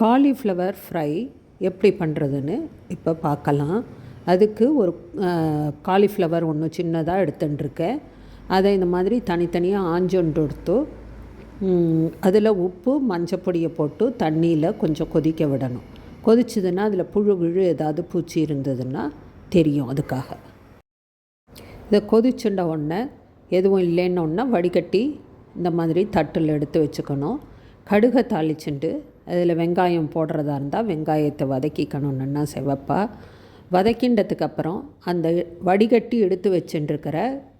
Cauliflower fry எப்படி பண்ணுறதுன்னு இப்போ பார்க்கலாம். அதுக்கு ஒரு காலிஃப்ளவர் ஒன்று சின்னதாக எடுத்துட்டுருக்கேன். அதை இந்த மாதிரி தனித்தனியாக ஆஞ்சொன்று எடுத்து அதில் உப்பு மஞ்சப்பொடியை போட்டு தண்ணியில் கொஞ்சம் கொதிக்க விடணும். கொதிச்சதுன்னா அதில் புழு கிழு ஏதாவது பூச்சி இருந்ததுன்னா தெரியும் அதுக்காக. இதை கொதிச்சுண்ட உடனே எதுவும் இல்லைன்னு வடிகட்டி இந்த மாதிரி தட்டில் எடுத்து வச்சுக்கணும். கடுகை தாளிச்சுண்டு அதில் வெங்காயம் போடுறதா இருந்தால் வெங்காயத்தை வதக்கிக்கணுன்னா செவப்பாக வதக்கின்றதுக்கப்புறம் அந்த வடிகட்டி எடுத்து வச்சுட்டுருக்கிற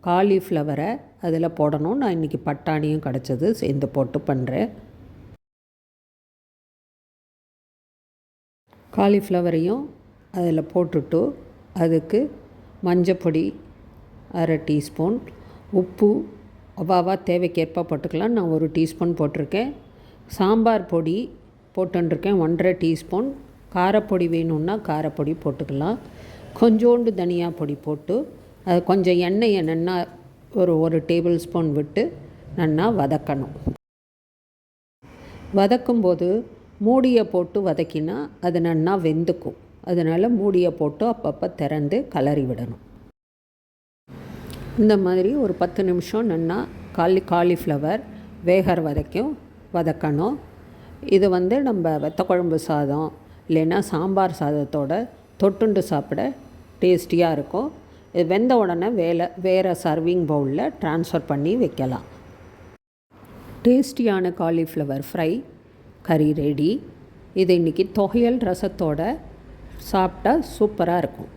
காலிஃப்ளவரை அதில் போடணும். நான் இன்றைக்கி பட்டாணியும் கிடச்சது சேர்ந்து போட்டு பண்ணுறேன். காலிஃப்ளவரையும் அதில் போட்டுட்டு அதுக்கு மஞ்சப்பொடி அரை டீஸ்பூன் உப்பு அவாவா தேவைக்கேற்ப போட்டுக்கலாம். நான் ஒரு டீஸ்பூன் போட்டிருக்கேன். சாம்பார் பொடி போட்டுருக்கேன் ஒன்றரை டீஸ்பூன். காரப்பொடி வேணும்னா காரப்பொடி போட்டுக்கலாம். கொஞ்சோண்டு தனியா பொடி போட்டு அது கொஞ்சம் எண்ணெயை நன்னா ஒரு ஒரு டேபிள் ஸ்பூன் விட்டு நன்னா வதக்கணும். வதக்கும்போது மூடியை போட்டு வதக்கினா அது நன்னா வெந்துக்கும். அதனால் மூடியை போட்டு அப்பப்போ திறந்து கலறி விடணும். இந்த மாதிரி ஒரு பத்து நிமிஷம் நன்னா காலி காலிஃப்ளவர் வேகர் வரைக்கும் வதக்கணும். இது வந்து நம்ம வெத்த குழம்பு சாதம் இல்லைன்னா சாம்பார் சாதத்தோட தொட்டுண்டு சாப்பிட டேஸ்டியாக இருக்கும். இது வெந்த உடனே வேலை வேறு சர்விங் பவுலில் ட்ரான்ஸ்ஃபர் பண்ணி வைக்கலாம். டேஸ்டியான காலிஃப்ளவர் ஃப்ரை கறி ரெடி இது இன்றைக்கி தொகையல் ரசத்தோட சாப்பிட்டா சூப்பராக இருக்கும்.